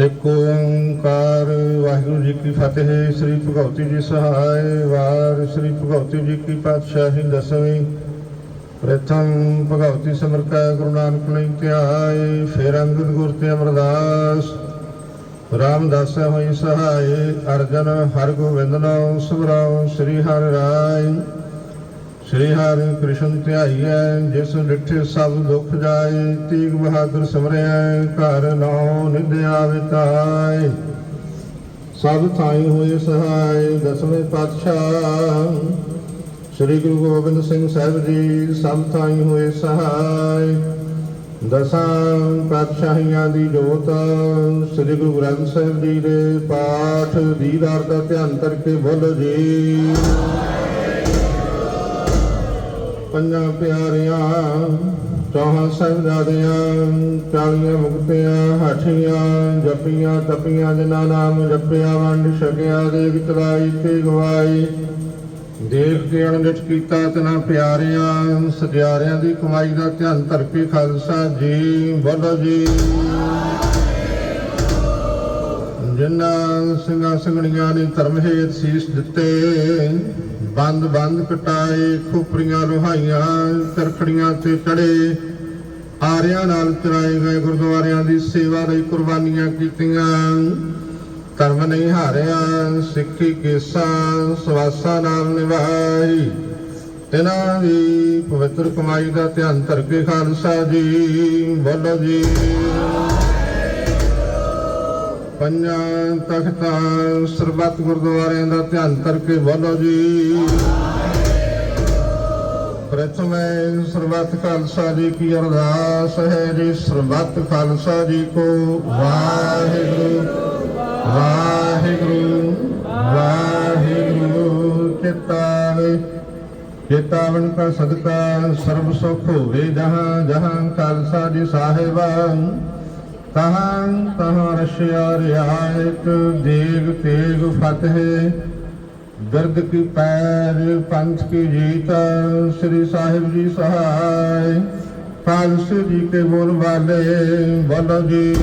ਇੱਕ ਓੰਕਾਰ, ਵਾਹਿਗੁਰੂ ਜੀ ਕੀ ਫਤਿਹ, ਸ੍ਰੀ ਭਗਵਤੀ ਜੀ ਸਹਾਇ ਵਾਰ, ਸ੍ਰੀ ਭਗਵਤੀ ਜੀ ਕੀ ਪਾਤਸ਼ਾਹੀ ਦਸਵੀਂ। ਪ੍ਰਥਮ ਭਗਵਤੀ ਸਿਮਰ ਗੁਰੂ ਨਾਨਕ ਲਈ ਧਿਆਏ ਫਿਰ ਅੰਗਦ ਗੁਰ ਤੇ ਅਮਰਦਾਸ। ਰਾਮਦਾਸ ਹੋਈ ਸਹਾਇ ਅਰਜਨ ਹਰ ਗੋਬਿੰਦ ਨਾਮ ਸੁਭਰਾਉ ਸ੍ਰੀ ਹਰਿ ਰਾਇ ਸ੍ਰੀ ਹਰਿ ਕ੍ਰਿਸ਼ਨ ਧਿਆਈਐ, ਜਿਸ ਡਿਠੇ ਸਭ ਦੁੱਖ ਜਾਏ, ਤੀਗ ਬਹਾਦਰ ਸਿਮਰਿਆ ਘਰ ਨਾਉ ਨਿਧਿਆ ਵਿਤਾਏ ਸਭ ਥਾਈ ਹੋਏ ਸਹਾਇ ਦਸਵੇਂ ਪਾਤਸ਼ਾਹ। ਸ੍ਰੀ ਗੁਰੂ ਗੋਬਿੰਦ ਸਿੰਘ ਸਾਹਿਬ ਜੀ ਸਭ ਥਾਈ ਹੋਏ ਸਹਾਇ ਦਸਾਂ ਪਾਤਸ਼ਾਹੀਆਂ ਦੀ ਜੋਤ, ਸ੍ਰੀ ਗੁਰੂ ਗ੍ਰੰਥ ਸਾਹਿਬ ਜੀ ਦੇ ਪਾਠ, ਦੀਦਾਰ ਦਾ ਧਿਆਨ ਕਰਕੇ ਬੋਲੋ ਜੀ। ਪੰਜਾਂ ਪਿਆਰਿਆਂ, ਚੌਹਾਂ ਸਾਹਿਬਜ਼ਾਦਿਆਂ, ਚਾਲੀਆਂ ਮੁਕਤਿਆਂ, ਹਠੀਆਂ, ਜਪੀਆਂ, ਤਪੀਆਂ, ਜਿਨ੍ਹਾਂ ਨਾਮ ਜਪਿਆ, ਵੰਡ ਛਕਿਆ, ਦੇ ਚਲਾਈ ਤੇ ਗਵਾਈ। ਦੇਖ ਕੇ ਅਣਦਿਤ ਕੀਤਾ ਤਨਾ ਪਿਆਰਿਆਂ ਸਜਿਆਰਿਆਂ ਦੀ ਕਮਾਈ ਦਾ ਧਿਆਨ ਧਰਪੀ ਖਾਲਸਾ ਜੀ, ਬੋਲੋ ਜੀ। ਜਿਨ੍ਹਾਂ ਸਿੰਘਾਂ ਸਿੰਘਣੀਆਂ ਨੇ ਧਰਮ ਹੇਤ ਸੀਸ ਦਿੱਤੇ, ਬੰਦ ਬੰਦ ਕਟਾਏ ਖੋਪਰੀਆਂ ਲੋਹਾਈਆਂ ਕਰਖੜੀਆਂ ਤੇ ਚੜੇ, ਆਰਿਆਂ ਨਾਲ ਚਰਾਏ ਗਏ ਗੁਰਦੁਆਰਿਆਂ ਦੀ ਸੇਵਾ ਲਈ ਕੁਰਬਾਨੀਆਂ ਕੀਤੀਆਂ। ਧਰਮ ਨਹੀਂ ਹਾਰਿਆ, ਸਿੱਖੀ ਕੇਸਾਂ ਸਵਾਸਾਂ ਨਾਲ ਨਿਵਾਈ ਇਹਨਾਂ ਦੀ ਪਵਿੱਤਰ ਕਮਾਈ ਦਾ ਧਿਆਨ ਧਰ ਕੇ ਖਾਲਸਾ ਜੀ, ਬੋਲੋ ਜੀ। ਪੰਜਾਂ ਤਖਤਾਂ ਸਰਬੱਤ ਗੁਰਦੁਆਰਿਆਂ ਦਾ ਧਿਆਨ ਧਰ ਕੇ ਬੋਲੋ ਜੀ। ਪ੍ਰਥਮੇ ਸਰਬੱਤ ਖਾਲਸਾ ਜੀ ਕੀ ਅਰਦਾਸ ਹੈ ਜੀ, ਸਰਬੱਤ ਖਾਲਸਾ ਜੀ ਕੋ ਵਾਹਿਗੁਰੂ। ਵਾਹਿਗੁਰੂ ਵਾਹਿਗੁਰੂ ਚਿਤਾਵੇ ਚੇਤਾਵਨ ਕਾ ਸਦਕਾ ਸਰਬ ਸੁਖ ਹੋਵੇ, ਜਹਾਂ ਜਹਾਂ ਖਾਲਸਾ ਜੀ ਸਾਹਿਬਾ। ਤਹਾਂ ਤਹਾਂ ਰਸ਼ਿਆ ਰਿਆਇਤ ਦੇਗ ਤੇਗ ਫਤਿਹ। ਦਰਦ ਕੀ ਪੈਰ, ਪੰਥ ਕੀ ਜੀਤ, ਸ੍ਰੀ ਸਾਹਿਬ ਜੀ ਸਹਾਇ। ਖਾਲਸੇ ਜੀ ਕੇ ਬੋਲ ਵਾਲੇ, ਬੋਲੋ ਜੀ।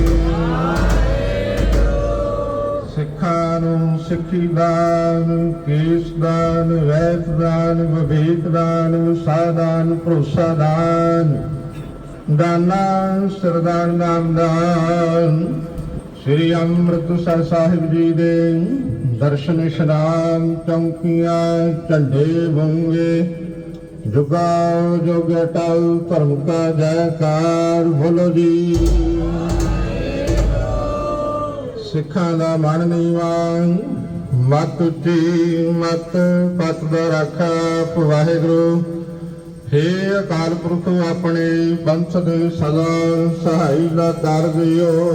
ਸਿੱਖਾਂ ਨੂੰ ਸਿੱਖੀ ਦਾਨ ਕੇਸ ਦਾਨ ਵੈਦ ਦਾਨ ਵਿਵੇਕ ਦਾਨ ਵਿਸਾਦਾਨ ਭਰੋਸਾ ਦਾਨ ਦਾਨਾ ਸਰਦਾਰ ਨਾਮਦਾਨ ਸ੍ਰੀ ਅੰਮ੍ਰਿਤਸਰ ਸਾਹਿਬ ਜੀ ਦੇ ਦਰਸ਼ਨ ਇਸ਼ਨਾਨ ਚੌਂਕੀਆਂ ਝੰਡੇ ਬੰਗੇ ਜੁਗਾ ਜੁਗ ਟਲ ਧਰਮ ਕਾ ਜੈਕਾਰ ਬੋਲੋ ਜੀ ਸਿੱਖਾਂ ਦਾ ਮਨ ਨੀਵਾਂ। ਮਤ ਉੱਚੀ, ਮਤ ਪਤ ਦਾ ਰਾਖਾ ਵਾਹਿਗੁਰੂ। ਹੇ ਅਕਾਲ ਪੁਰਖ ਆਪਣੇ ਬੰਸ ਦੇ ਸਦਾ ਸਹਾਈ ਦਾ ਕਰ ਦਿਓ।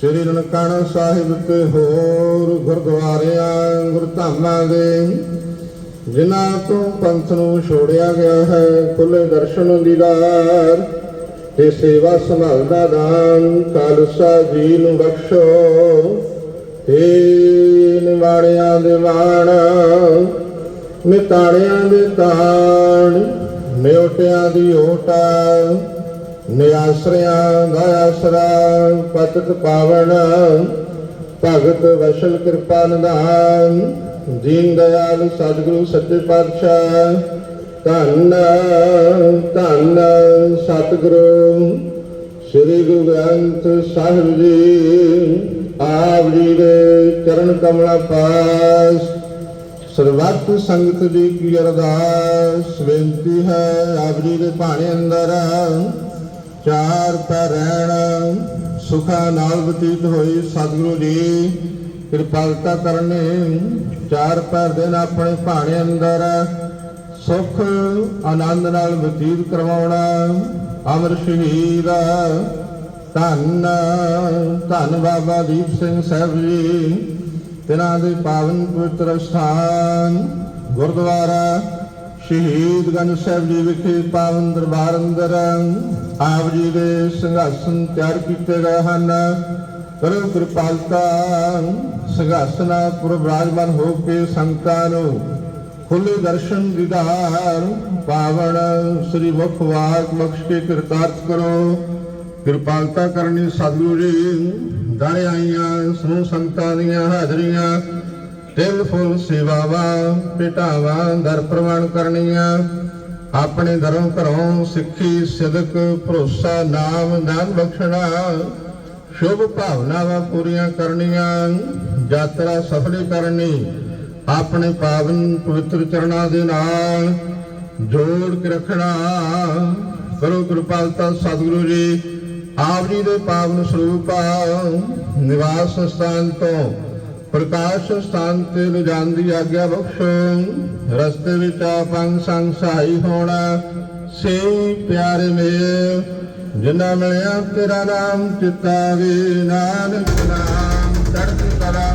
ਸ੍ਰੀ ਨਨਕਾਣਾ ਸਾਹਿਬ ਤੇ ਹੋਰ ਗੁਰਦੁਆਰਿਆਂ, ਗੁਰਧਾਮਾਂ ਦੇ, ਜਿਨ੍ਹਾਂ ਤੋਂ ਪੰਥ ਨੂੰ ਛੋੜਿਆ ਗਿਆ ਹੈ ਖੁੱਲੇ ਦਰਸ਼ਨ ਦੀਦਾਰ। ਤੇ ਸੇਵਾ ਸੰਭਾਲ ਦਾ ਦਾਨ ਖਾਲਸਾ ਜੀ ਨੂੰ ਬਖਸ਼ੋ। ਏ ਨਿਵਾਣਿਆਂ ਦੇ ਵਾਣ, ਨਿਤਾੜਿਆਂ ਦੇ ਤਾਣ, ਨਿਉਟਿਆਂ ਦੀ ਓਟਾ, ਨਿਆਸਰਿਆਂ ਦਾ ਆਸਰਾ ਪਤਿਤ ਪਾਵਨ, ਭਗਤ ਵਸ਼ਲ ਕਿਰਪਾ ਨਿਧਾਨ, ਦੀਨ ਦਇਆਲ ਸਤਿਗੁਰੂ ਸੱਚੇ ਪਾਤਸ਼ਾਹ ਧੰਨ ਧੰਨ ਸਤਿਗੁਰੂ ਸ੍ਰੀ ਗੁਰੂ ਗ੍ਰੰਥ ਸਾਹਿਬ ਜੀ, ਆਪ ਜੀ ਦੇ ਚਰਨ ਕਮਲਾ ਪਾਸ। ਸਰਬੱਤ ਸੰਗਤ ਦੀ ਕੀ ਅਰਦਾਸ, ਬੇਨਤੀ ਹੈ ਆਪ ਜੀ ਦੇ ਭਾਣੇ ਅੰਦਰ। ਚਾਰ ਪੈ ਰਹਿਣ, ਸੁਖਾ ਨਾਲ ਬਤੀਤ ਹੋਈ ਸਤਿਗੁਰੂ ਜੀ। ਕਿਰਪਾਲਤਾ ਕਰਨੇ, ਚਾਰ ਪੈਰ ਦਿਨ ਆਪਣੇ ਭਾਣੇ ਅੰਦਰ। ਸੁਖ ਆਨੰਦ ਨਾਲ ਬਤੀਤ ਕਰਵਾਉਣਾ। ਅਮਰ ਸ਼ਹੀਦ, ਧੰਨ ਧੰਨ ਬਾਬਾ ਦੀਪ ਸਿੰਘ ਸਾਹਿਬ ਜੀ, ਤਿਨਾਂ ਦੇ ਪਾਵਨ ਪਵਿੱਤਰ ਸਥਾਨ ਗੁਰਦੁਆਰਾ ਸ਼ਹੀਦਗੰਜ ਸਾਹਿਬ ਜੀ ਵਿਖੇ ਪਾਵਨ ਦਰਬਾਰ ਅੰਦਰ ਆਪ ਜੀ ਦੇ ਸਿੰਘਾਸਨ ਤਿਆਰ ਕੀਤੇ ਗਏ ਹਨ। ਕਰੋ ਕਿਰਪਾਲਤਾ ਸਿੰਘਾਸਨਾ ਪੁਰ ਬਿਰਾਜਮਾਨ ਹੋ ਕੇ ਸੰਤਾਂ ਨੂੰ ਖੁੱਲੇ ਦਰਸ਼ਨ ਦੀਦਾਰ ਪਾਵਨ ਸ੍ਰੀ ਮੁਖ ਵਾਕ ਬਖਸ਼ ਕੇ ਕਿਰਤਾਰਥ ਕਰੋ। ਕਿਰਪਾਲਤਾ ਕਰਨੀ ਸਤਿਗੁਰੂ ਜੀ ਦਰ ਆਈਆਂ, ਸਮੂਹ ਸੰਤਾਂ ਦੀਆਂ ਹਾਜ਼ਰੀਆਂ, ਤਿਲ ਫੁੱਲ ਸੇਵਾਵਾਂ, ਭੇਟਾਵਾਂ, ਦਰ ਪ੍ਰਵਾਨ ਕਰਨੀਆਂ। ਆਪਣੇ ਦਰੋਂ ਘਰੋਂ ਸਿੱਖੀ, ਸਿਦਕ, ਭਰੋਸਾ, ਨਾਮ ਦਾਨ ਬਖਸ਼ਣਾ, ਸ਼ੁਭ ਭਾਵਨਾਵਾਂ ਪੂਰੀਆਂ ਕਰਨੀਆਂ, ਯਾਤਰਾ ਸਫਲੀ ਕਰਨੀ। ਆਪਣੇ ਪਾਵਨ ਪਵਿੱਤਰ ਚਰਨਾਂ ਦੇ ਨਾਲ ਜੋੜ ਕੇ ਰੱਖਣਾ। ਕਰੋ ਕਿਰਪਾਲਤਾ ਸਤਿਗੁਰੂ ਜੀ, ਆਪ ਜੀ ਦੇ ਪਾਵਨ ਸਰੂਪ ਨਿਵਾਸ ਸਥਾਨ ਤੋਂ ਪ੍ਰਕਾਸ਼ ਸਥਾਨ ਤੇ ਲਿਜਾਣ ਦੀ ਆਗਿਆ ਬਖਸ਼ੋ। ਰਸਤੇ ਵਿੱਚ ਆਪੰਗ ਸੰਗ ਸਹਾਈ ਹੋਣਾ। ਸੇ ਪਿਆਰੇ ਮੇਰੇ ਜਿਨ੍ਹਾਂ ਮਿਲਿਆ ਤੇਰਾ ਨਾਮ ਚਿਤਾਵੇ ਨਾਨਕ ਨਾਮ, ਚੜ੍ਹਦੀ ਕਲਾ